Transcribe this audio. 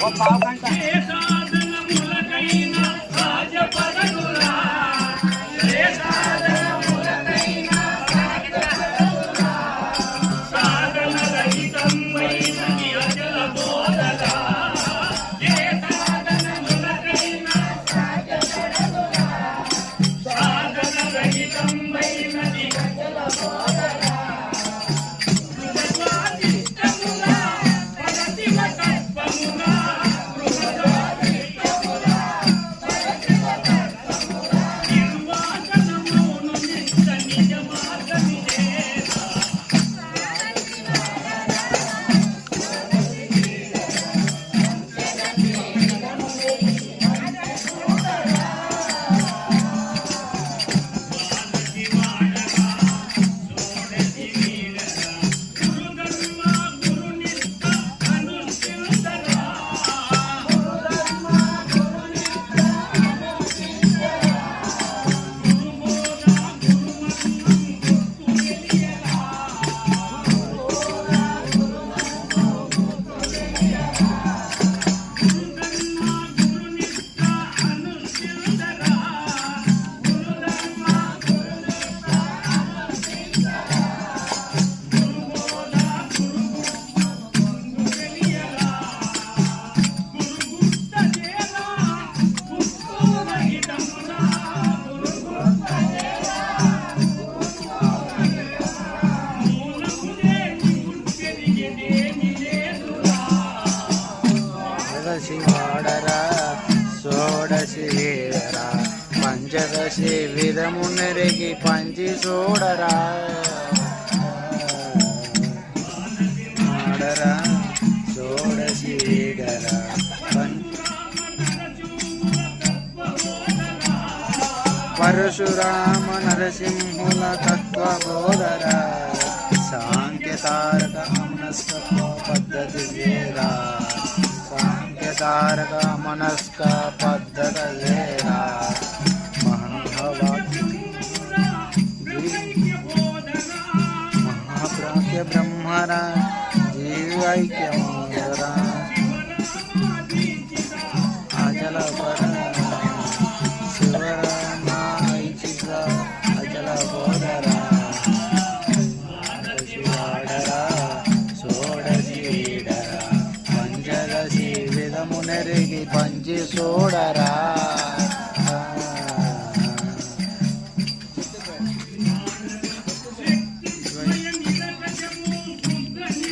我打开。షోడశి వాడరా షోడశి వీడరా పంచదశి విధమునరికి పంచి చూడరా. వాడరా షోడశి వీడరా పరశురామ నరసింహుల తత్వబోధర సాంఖ్యతారక మనస్క कारक मनस्क पद्धतयेन महाप्रज्ञ ब्रह्मरा। जीवैक्यम्। உணருகை பஞ்சு சோழரா.